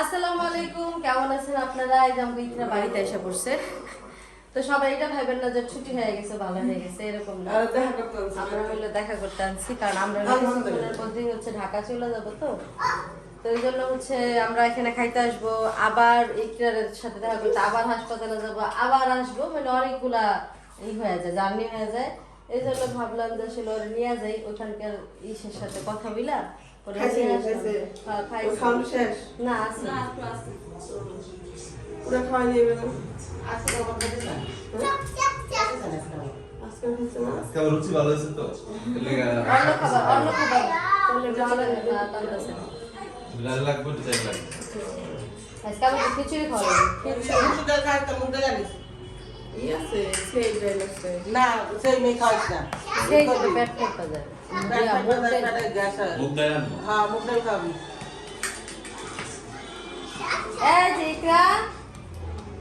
আসসালামু আলাইকুম কেমন আছেন আপনারা? এই বাড়িতে এসে পড়ছে। তো সবাই এটা ভাইবেন না যে ছুটি হয়ে গেছে ভালো হয়ে গেছে এরকম না। আমরা হইল দেখা করতে আনছি কারণ আমরা হচ্ছে ঢাকা চলে যাব তো। তো এই জন্য হচ্ছে আমরা এখানে খাইতে আসব আবার ইকরার সাথে দেখা করতে আবার হাসপাতালে যাব আবার আসব মানে অনেকগুলা ই হয়ে যায় জার্নি হয়ে যায়। এই জন্য ভাবলাম যে আসলে নিয়ে যাই ওখানকার ইসের সাথে কথা বইলা। না আছে ওরা খাওয়াই নিয়ে গেল। আজকে আমার রুচি ভালো হয়েছে তো অন্য খাবার অন্য খাবার তাহলে ভালো লাগে না টানতেছে না। লাল লাগবে চাই লাগবে আজকে আমাকে খিচুড়ি খাওয়া খিচুড়ি মুসুর ডাল খাই তো মুগ ডাল জানিস হয়।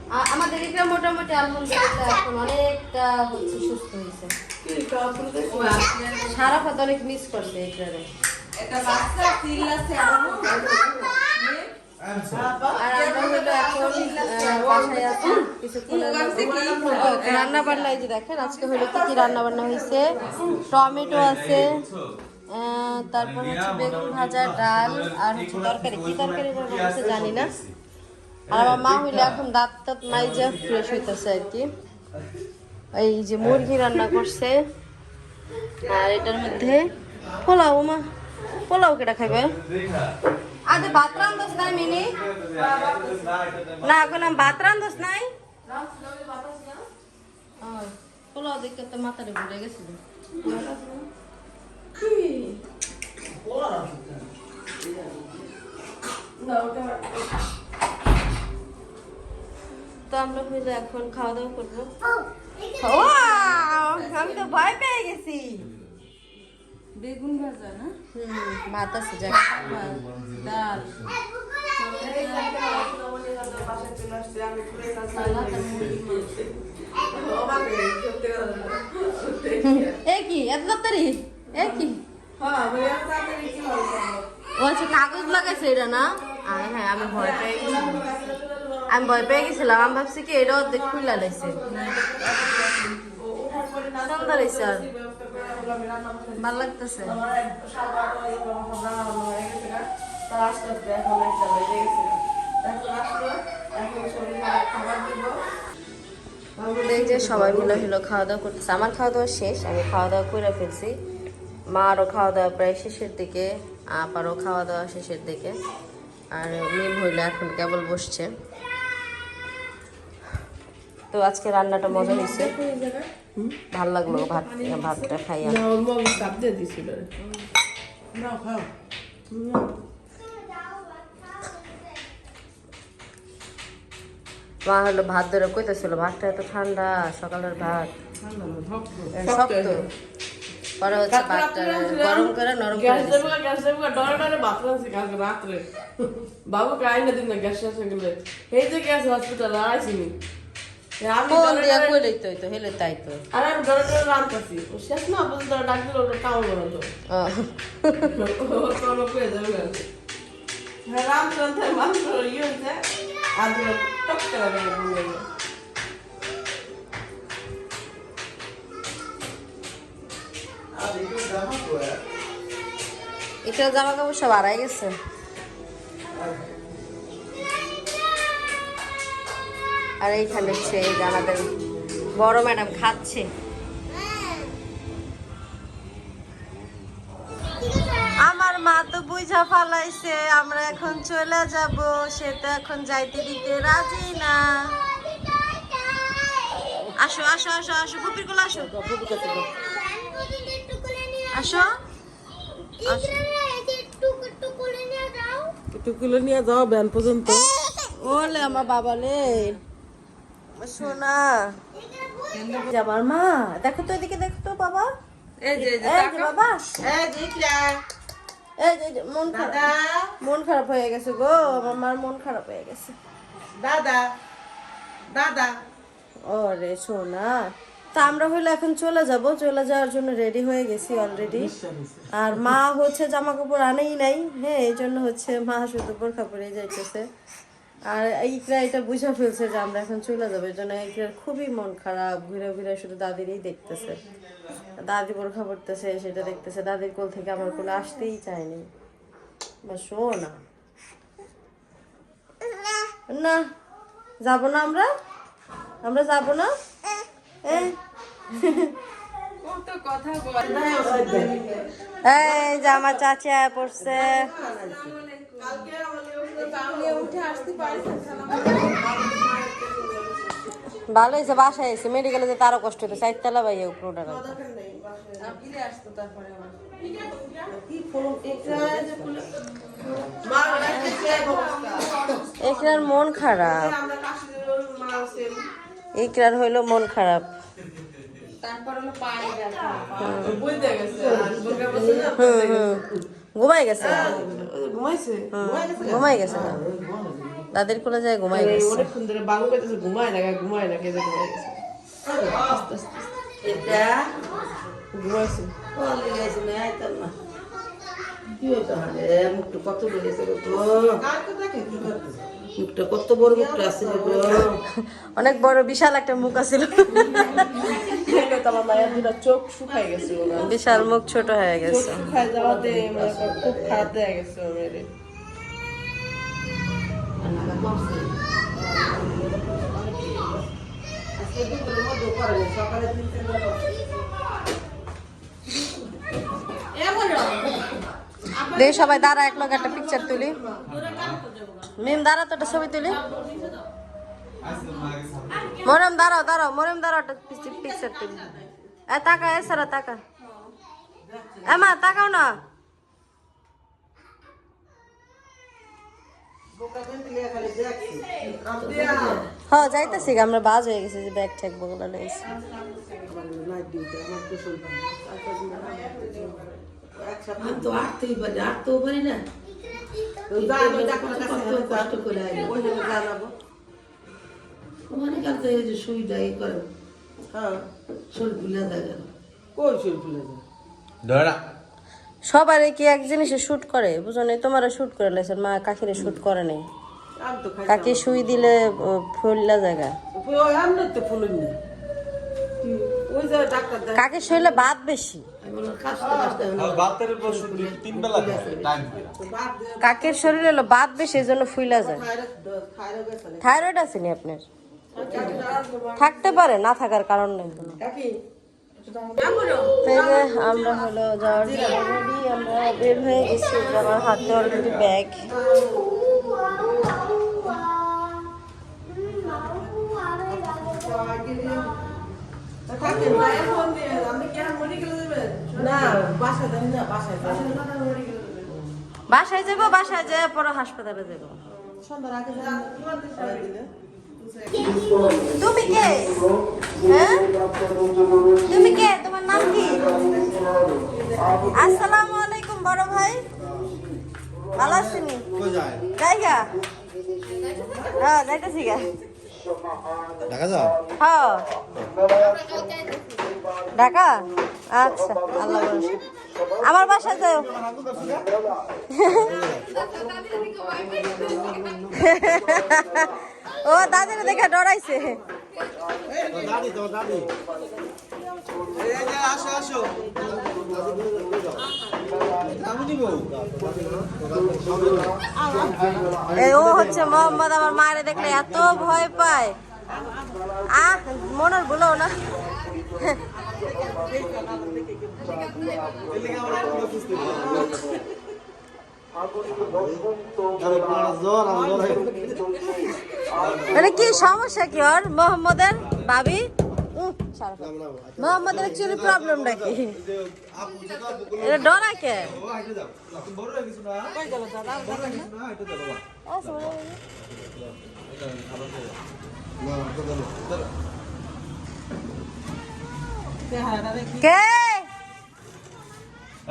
হ্যাঁ আমাদের ইকরা মোটামুটি আলহামদুলিল্লাহ এখন অনেকটা হচ্ছে সুস্থ হয়েছে? সারা পথ অনেক মিস করছে একটা বাচ্চা রান্না বান্না এই যে দেখেন আজকে হলো কি কি রান্না বান্না হয়েছে। টমেটো আছে তারপর হচ্ছে বেগুন ভাজা ডাল আর হচ্ছে তরকারি। কি তরকারি রান্না হচ্ছে জানি না। আর আমার মা হইলে এখন দাঁত টাত মাইজা ফ্রেশ হইতেছে আর কি। এই যে মুরগি রান্না করছে। আর এটার মধ্যে পোলাও মা। পোলাও কেটা খাবে মিনি? না এখন আমি ভাত রান্ধস নাই। ও, পোলাও তো আমরা হইল এখন খাওয়া দাওয়া করব! আমি তো ভয় পেয়ে গেছি। বেগুন ভাজা না? হুম ভাত আছে যাক। ডাল। কি এত তাড়াতাড়ি? এ কি? ও আচ্ছা কাগজ লাগাইছে এটা না? হ্যাঁ আমি ভয় পেয়ে গেছিলাম। আমি ভয় পেয়ে গেছিলাম আমি ভাবছি কি এটা অর্ধেক খুলে লাইছে। ও ওঠার পরে না সুন্দর হয়েছে আর। ভালো লাগতেছে। এই যে সবাই মিলে হলো খাওয়া দাওয়া করতেছে। আমার খাওয়া দাওয়া শেষ, আমি খাওয়া দাওয়া করে ফেলছি। মারও খাওয়া দাওয়া প্রায় শেষের দিকে আপারও খাওয়া দাওয়া শেষের দিকে। আর মিম হইল এখন কেবল বসছে। তো আজকে রান্নাটা মজা হয়েছে। ভালো লাগল ভাত ভাতটা খাইয়া মা হলো ভাত ধরে কইতেছিল ভাতটা এত ঠান্ডা সকালের ভাত। শক্ত। পরে হচ্ছে ভাতটা গরম করে নরম করে। বাবু কাই না দিন না গ্যাস গ্যাস হসপিটালে আইসিনি। ডরে দিয়া ডরে- কইলেই তো হেলে তাই তো। আরে আমি ডরে ডরে রাঁধতেছি ও শেষ না পর্যন্ত ডাক দিল ওটা কামড় বানাতো ও, কোনো পেয়ে যাবে গেছে হ্যাঁ রামচন্দ্রের মাংস ইয়ে আর টক করে দেবে এটা জামা কাপড় সব আড়াই গেছে। আর এইখানে হচ্ছে এই যে আমাদের বড় ম্যাডাম খাচ্ছে। আমার মা তো বুঝা ফালাইছে আমরা এখন চলে যাব সে তো এখন যাইতে দিতে রাজি না। আসো আসো আসো আসো পুপির কোলে আসো। আসো। আসো। টুকুলো নিয়ে যাও। ব্যান পর্যন্ত। ওলে আমার বাবা লে সোনা যাবার মা দেখো তো এদিকে দেখো তো বাবা। এই যে এই যে এই যে বাবা। এই যে ইকরা এই যে এই যে, মন খারাপ। মন খারাপ হয়ে গেছে গো আমার মার মন খারাপ হয়ে গেছে। দাদা। দাদা। ওরে সোনা তা আমরা হইলে এখন চলে যাব। চলে যাওয়ার জন্য রেডি হয়ে গেছি অলরেডি আর মা হচ্ছে জামা কাপড় আনেই নাই। হ্যাঁ এই জন্য হচ্ছে মা শুধু বোরখা পরে যাইতেছে। আর ইকরা এটা বুঝা ফেলছে যে আমরা এখন চলে যাব এই জন্য ইকরার খুবই মন খারাপ ঘুরে ঘুরে শুধু দাদিরই দেখতেছে। দাদি বোরখা পড়তেছে সেটা দেখতেছে। দাদির কোল থেকে আমার কোলে আসতেই চায়নি। বা শো না। না যাব না আমরা? আমরা যাব না? এই যে আমার চাচি আয়া পড়ছে। ভালো হয়েছে বাসায় এসে মেডিকেলে যেতে আরও কষ্ট হতো চারতলা বাইয়ে উপরে রাখছে অবস্থা ইকরার মন খারাপ। ইকরার হইল মন খারাপ। তারপর হলো পায়ে ব্যথা। বুঝতে গেছে হুম হুম। ঘুমাই গেছে ঘুমাই গেছে ঘুমাই গেছে না দাদির কোলে যায় ঘুমাই গেছে অনেক সুন্দর বাবু কইতেছে ঘুমায় না ঘুমায় না কেজে ঘুমাই গেছে এটা? ঘুমাইছে। কি হইতো? মুখটা কত গো তো? মুখটা কত বড় মুখটা আছে অনেক বড় বিশাল একটা মুখ আছিল। চোখ গেছে বিশাল মুখ ছোট হয়ে গেছে। যাওয়াতে খুব খারাপ হয়ে সকালে। দেখ সবাই দাঁড়া এক লগে একটা পিকচার তুলি। মিম দাঁড়া তো একটা ছবি তুলি। মরম দাঁড়াও দাঁড়াও মরম দাঁড়াও একটা পিকচার তুলি। এ তাকা এ সারা তাকা। এমা তাকাও না। হ্যাঁ যাইতেছি আমরা বাজ হয়ে গেছে যে ব্যাগ ঠ্যাগ বগুলা লেগেছে তো হাঁটতেই পারি, পারি না। ওই কত কষ্ট করে আইলো। ওখানে কাল এই যে সুইটা ই করে, হ্যাঁ শরীর ফুলে যায় গেল। কই শুয়ে ফুলে যায় ধরা সবারই কি এক জিনিসে শুট করে? বুঝো নাই তোমারও শুট করে লাইছে মা কাকিরে শুট করে নাই। আমি তো খাই কাকি শুই দিলে ফুললা জায়গা। ওই আমি তো ফুলুন না। ওই যে ডাক্তার দেখ কাকি শরীরে বেশি? বাদ দে কাকের শরীরে হলো ভাত বেশি এই জন্য ফুইলা যায়। থাইরয়েড আছে নি আপনার? থাকতে পারে না থাকার কারণ নেই। আমরা হলো যাওয়ার জন্য আমরা বের হয়ে গেছি। আমার হাতে অলরেডি ব্যাগ বাসায় যাব বাসায় যায় পরে হাসপাতালে যাব তুমি কে হ্যাঁ তুমি কে তোমার নাম কি আসসালামু আলাইকুম বড় ভাই ভালো আছেনি কই যায় জায়গা হ্যাঁ যাইতেছি গা দেখা যাও? হ্যাঁ। ঢাকা? আচ্ছা আল্লাহ আমার বাসা যাও। ও দাদির দেখে ডরাইছে। দাদি। ও হচ্ছে মোহাম্মদ, আমার মায়ের দেখলে এত ভয় পায় আহ মনের বলো না মানে কি সমস্যা কি ওর, মোহাম্মদের ভাবি। মোহাম্মদের অ্যাকচুয়ালি প্রবলেমটা কি? এটা ডরা কে কে?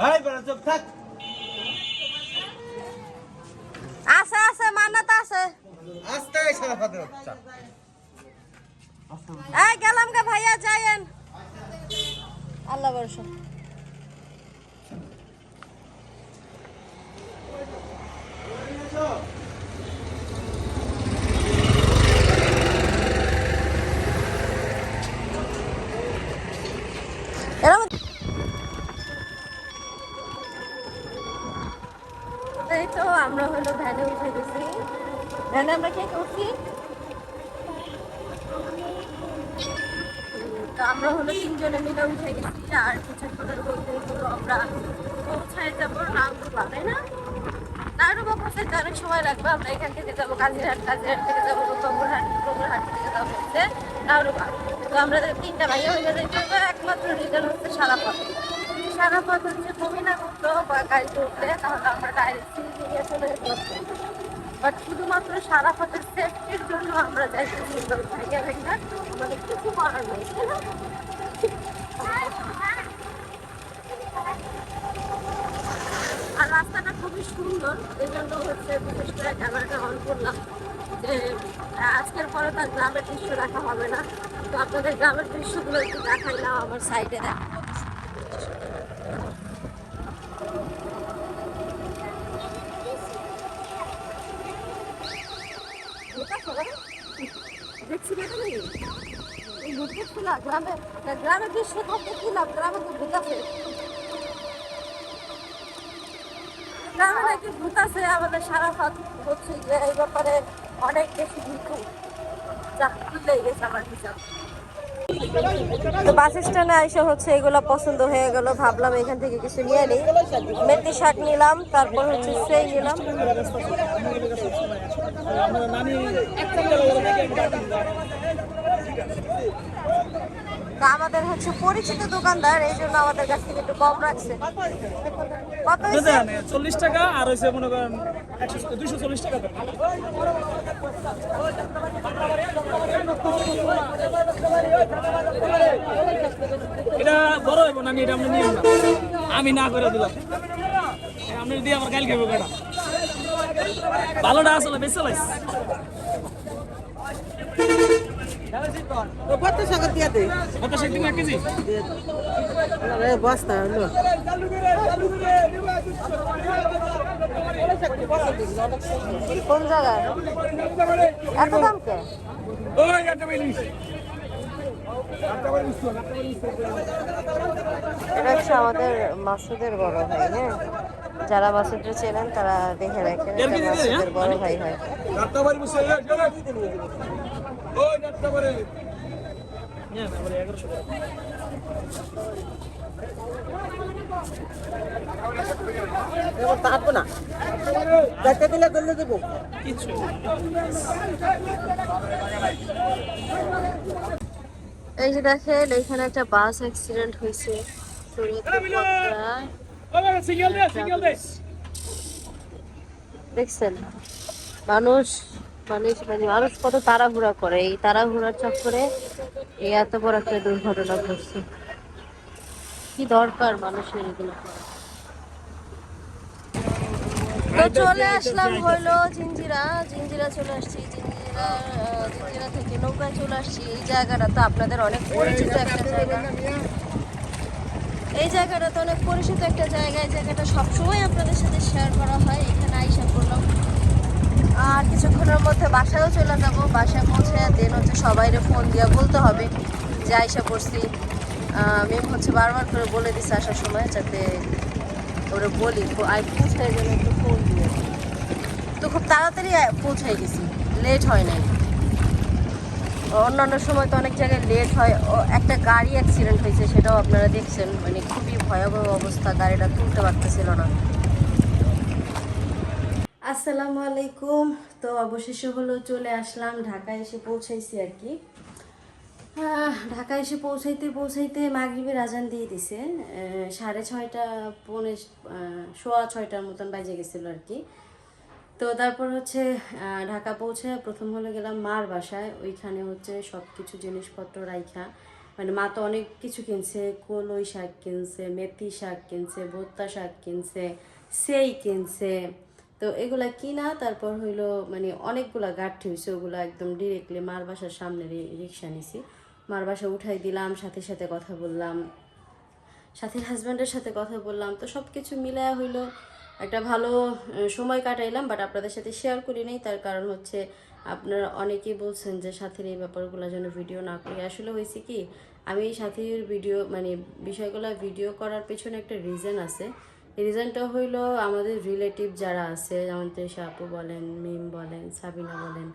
এই বড় চুপ থাক। আছে আছে মান্নাত আছে। আস্তে সারা বাচ্চা। এই গেলাম গে ভাইয়া যাইয়েন। আল্লাহ ভরসা। আমরা হলো ভ্যানে উঠে গেছি। ভ্যানে আমরা কে উঠছি তো আমরা হলো তিনজনে মিলে উঠে গেছি আর কিছুক্ষণের মধ্যে হলো আমরা পৌঁছায় যাব রামপুরা তাই না নাগরুবা পৌঁছাইতে অনেক সময় লাগবে আমরা এখান থেকে যাব, কাজিরহাট কাজিরহাট থেকে যাব গোবরহাট গোবরহাট থেকে যাব হচ্ছে নাগরুবা তো আমরা তিনটা ভাইয়া হয়ে হবে একমাত্র রিজাল্ট হচ্ছে সারা পথ। সারা পথ হচ্ছে তুমি না করতো বা গাড়িতে উঠলে, তাহলে আমরা ডাইরেক্ট চলে বাট শুধুমাত্র সারা পথের সেফটির জন্য আমরা যাইতেছি ভাইয়া ভাইয়া আমাদের কিছু করার নেই তাই না? আর রাস্তাটা খুবই সুন্দর এই জন্য হচ্ছে বিশেষ করে ক্যামেরাটা অন করলাম যে, আজকের পরে তার গ্রামের দৃশ্য দেখা হবে না। তো আপনাদের গ্রামের দৃশ্যগুলো একটু দেখাইলাম আমার সাইডে দেখা। দেখছি ছিল গ্রামে গ্রামের দৃশ্য ছিলাম গ্রামে তো ভূত গ্রামে নাকি ভূত আছে, আমাদের সারা ফাত হচ্ছে যে এই ব্যাপারে অনেক বেশি ভীত যা খুললেই গেছে আমার হিসাব। তো বাস স্ট্যান্ডে এসে হচ্ছে এগুলো পছন্দ হয়ে গেল, ভাবলাম এখান থেকে কিছু নিয়ে নিই। মেথি শাক নিলাম, তারপর হচ্ছে সেই নিলাম। তা আমাদের হচ্ছে পরিচিত দোকানদার, এই জন্য আমাদের কাছ থেকে একটু কম রাখছে। কত চল্লিশ টাকা, আর হয়েছে মনে করেন দুশো চল্লিশ টাকা এটা বড় হইব না, আমি নিয়ে আমি না করে দিলাম। আপনি দিয়ে আমার কাল খাব কেটা ভালোটা আসলে বেশি লাইস কত দে কত কেজি আরে বস্তা হলো কোন জায়গায় এত দাম কে ওই এটা হচ্ছে আমাদের মাসুদের বড় ভাই হ্যাঁ? যারা মাসুদরা চেনেন তারা দেখে রাখেন মাসুদের বড় ভাই হয়? এবার তারপর না। দেখতে দিলে দিলে দেবো। কিচ্ছু এই যে দেখেন এখানে একটা বাস অ্যাক্সিডেন্ট হয়েছে। দেখছেন? মানুষ মানুষ মানে মানুষ কত তাড়াহুড়া করে। এই তাড়াহুড়ার চক্করে এই এত বড় একটা দুর্ঘটনা ঘটছে। কি দরকার মানুষের এগুলো তো চলে আসলাম হলো জিঞ্জিরা জিঞ্জিরা চলে আসছি জিঞ্জিরা জিঞ্জিরা থেকে নৌকায় চলে আসছি। এই জায়গাটা তো আপনাদের অনেক পরিচিত একটা জায়গা। এই জায়গাটা তো অনেক পরিচিত একটা জায়গা। এই জায়গাটা সবসময় আপনাদের সাথে শেয়ার করা হয়। এখানে আইসা করলাম আর কিছুক্ষণের মধ্যে বাসায়ও চলে যাব। বাসায় পৌঁছে দেন হচ্ছে সবাইরে ফোন দিয়ে বলতে হবে। যে আইসা পড়ছি। মেম হচ্ছে বারবার করে বলে দিচ্ছে আসার সময় যাতে ওরা বলি। আই পৌঁছায় যেন একটু ফোন দিয়ে। তো খুব তাড়াতাড়ি পৌঁছাই গেছি। লেট হয় নাই। অন্যান্য সময় তো অনেক জায়গায় লেট হয়। ও, একটা গাড়ি অ্যাক্সিডেন্ট হয়েছে, সেটাও আপনারা দেখছেন। মানে খুবই ভয়াবহ অবস্থা। গাড়িটা তুলতে পারতেছিল না। আসসালামু আলাইকুম। তো অবশেষে হলো চলে আসলাম, ঢাকায় এসে পৌঁছাইছি আর কি। ঢাকায় এসে পৌঁছাইতে পৌঁছাইতে মাগরিবের আজান দিয়ে দিছে। সাড়ে ছয়টা, পৌনে সোয়া ছয়টার মতন বাজে গেছিল আর কি। তো তারপর হচ্ছে ঢাকা পৌঁছে প্রথম হলো গেলাম মার বাসায়। ওইখানে হচ্ছে সব কিছু জিনিসপত্র রাইখা। মানে মা তো অনেক কিছু কিনছে, কলই শাক কিনছে, মেথি শাক কিনছে ভত্তা শাক কিনছে, সেই কিনছে। তো এগুলা কিনা, তারপর হইল মানে অনেকগুলা গাঠি হয়েছে ওগুলো একদম ডিরেক্টলি মার বাসার সামনে রিক্সা নিছি। মার বাসা উঠাই দিলাম, সাথে সাথে কথা বললাম। সাথীর হাজব্যান্ডের সাথে কথা বললাম, তো সব কিছু মিলায়া হইল একটা ভালো সময় কাটাইলাম বাট আপনাদের সাথে শেয়ার করি নাই, তার কারণ হচ্ছে আপনারা অনেকেই বলছেন যে সাথীর এই ব্যাপারগুলো যেন ভিডিও না করি। আসলে হয়েছে কি, আমি সাথীর ভিডিও মানে বিষয়গুলো ভিডিও করার পেছনে একটা রিজন আছে। রিজনটা হইল আমাদের রিলেটিভ যারা আছে, যেমন তৃষা আপু বলেন, মিম বলেন, সাবিনা বলেন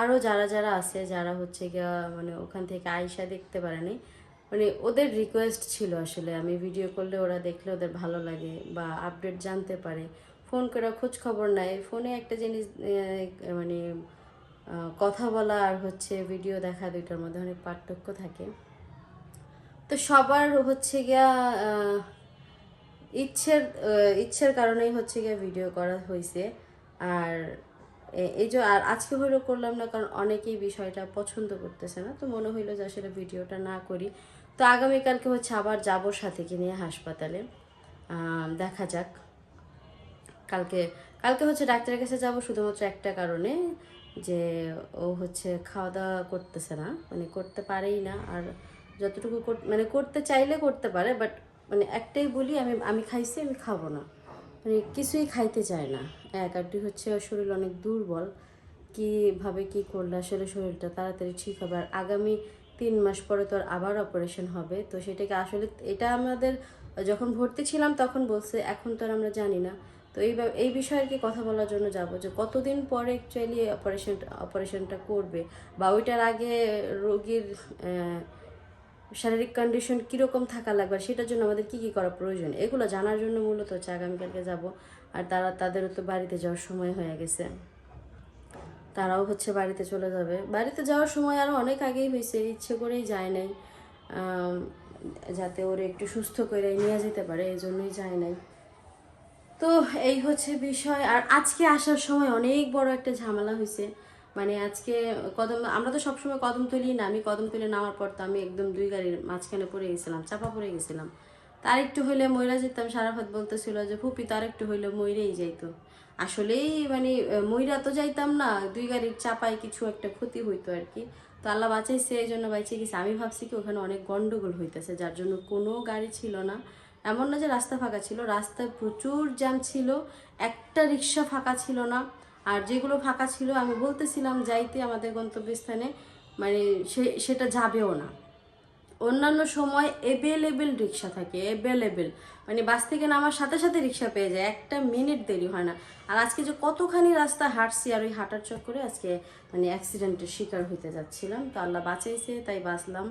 আরও যারা যারা আছে, যারা হচ্ছে গিয়া মানে ওখান থেকে আয়সা দেখতে পারেনি মানে ওদের রিকোয়েস্ট ছিল আসলে আমি ভিডিও করলে ওরা দেখলে ওদের ভালো লাগে বা আপডেট জানতে পারে। ফোন করে খোঁজ খবর নেয় ফোনে একটা জিনিস মানে কথা বলা আর হচ্ছে ভিডিও দেখা দুইটার মধ্যে অনেক পার্থক্য থাকে। তো সবার হচ্ছে গিয়া ইচ্ছের ইচ্ছের কারণেই হচ্ছে গিয়ে ভিডিও করা হয়েছে আর এই যে, আর আজকে হইল করলাম না, কারণ অনেকেই বিষয়টা পছন্দ করতেছে না, তো মনে হইল যে আসলে ভিডিওটা না করি। তো আগামীকালকে হচ্ছে আবার যাব সাথীকে নিয়ে হাসপাতালে। দেখা যাক। কালকে কালকে হচ্ছে ডাক্তারের কাছে যাব শুধুমাত্র একটা কারণে, যে ও হচ্ছে খাওয়া দাওয়া করতেছে না মানে করতে পারেই না, আর যতটুকু মানে করতে চাইলে করতে পারে বাট মানে একটাই বলি, আমি আমি খাইছি, আমি খাব না। মানে কিছুই খাইতে চায় না। এক আর দুই হচ্ছে শরীর অনেক দুর্বল। কীভাবে কি করলে আসলে শরীরটা তাড়াতাড়ি ঠিক হবে? আর আগামী তিন মাস পরে তো আর আবার অপারেশন হবে। তো সেটাকে আসলে, এটা আমাদের যখন ভর্তি ছিলাম তখন বলছে, এখন তো আর আমরা জানি না। তো এই এই বিষয়ে কি কথা বলার জন্য যাব যে কতদিন পরে অ্যাকচুয়ালি অপারেশন অপারেশনটা করবে? বা ওইটার আগে রোগীর শারীরিক কন্ডিশন কীরকম থাকা লাগবে সেটার জন্য আমাদের কী কী করা প্রয়োজন? এগুলো জানার জন্য মূলত হচ্ছে আগামীকালকে যাব। আর তারা তাদেরও তো বাড়িতে যাওয়ার সময় হয়ে গেছে। তারাও হচ্ছে বাড়িতে চলে যাবে। বাড়িতে যাওয়ার সময় আরও অনেক আগেই হয়েছে, ইচ্ছে করেই যায় নাই। যাতে ওরে একটু সুস্থ করে নিয়ে যেতে পারে এই জন্যই যায় নাই। তো এই হচ্ছে বিষয়। আর আজকে আসার সময় অনেক বড় একটা ঝামেলা হয়েছে। মানে আজকে কদম, আমরা তো সবসময় কদম তুলি না, আমি কদম তুলে নামার পর তো আমি একদম দুই গাড়ির মাঝখানে পড়ে গেছিলাম, চাপা পড়ে গেছিলাম। তার একটু হইলে ময়রা যেতাম সারাফাত বলতেছিল যে, ফুপি তার একটু হইলে ময়রেই যাইতো। আসলেই মানে ময়রা তো যাইতাম না, দুই গাড়ির চাপায় কিছু একটা ক্ষতি হইতো আর কি তো আল্লাহ বাঁচাইছে এই জন্য বাঁচিয়ে গেছে। আমি ভাবছি কি ওখানে অনেক গন্ডগোল হইতেছে, যার জন্য কোনো গাড়ি ছিল না। এমন না যে রাস্তা ফাঁকা ছিল, রাস্তায় প্রচুর জ্যাম ছিল, একটা রিক্সা ফাঁকা ছিল না। আর যেগুলো ফাঁকা ছিল, আমি বলতেছিলাম যাইতে আমাদের গন্তব্যস্থানে মানে সে, সেটা যাবেও না। অন্যান্য সময় অ্যাভেলেবেল রিক্সা থাকে অ্যাভেলেবেল মানে বাস থেকে নামার সাথে সাথে রিক্সা পেয়ে যায়, একটা মিনিট দেরি হয় না। আর আজকে যে কতখানি রাস্তা হাঁটছি আর ওই হাঁটার চক্করে আজকে মানে অ্যাক্সিডেন্টের শিকার হইতে যাচ্ছিলাম। তো আল্লাহ বাঁচাইছে, তাই বাঁচলাম।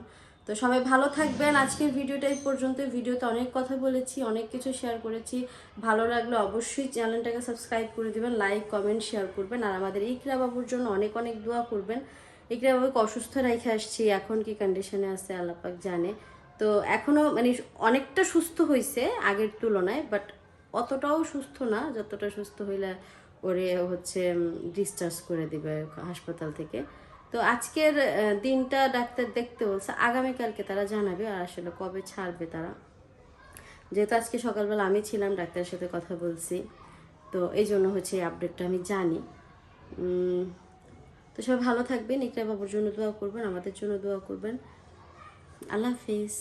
তো সবাই ভালো থাকবেন। আজকের ভিডিওটা এই পর্যন্ত ভিডিওতে অনেক কথা বলেছি, অনেক কিছু শেয়ার করেছি। ভালো লাগলে অবশ্যই চ্যানেলটাকে সাবস্ক্রাইব করে দিবেন লাইক কমেন্ট শেয়ার করবেন। আর আমাদের ইকরা বাবুর জন্য অনেক অনেক দোয়া করবেন। ইকরা বাবুকে অসুস্থ রেখে আসছি, এখন কি কন্ডিশনে আছে আল্লাপাক জানে। তো এখনও মানে অনেকটা সুস্থ হয়েছে আগের তুলনায় বাট অতটাও সুস্থ না, যতটা সুস্থ হইলে ওরে হচ্ছে ডিসচার্জ করে দিবে হাসপাতাল থেকে। তো আজকের দিনটা ডাক্তার দেখতে বলছে, আগামীকালকে তারা জানাবে আর আসলে কবে ছাড়বে তারা। যেহেতু আজকে সকালবেলা আমি ছিলাম, ডাক্তারের সাথে কথা বলছি, তো এই জন্য হচ্ছে এই আপডেটটা আমি জানি। তো সবাই ভালো থাকবেন ইকরা বাবুর জন্য দোয়া করবেন, আমাদের জন্য দোয়া করবেন। আল্লাহ হাফিজ।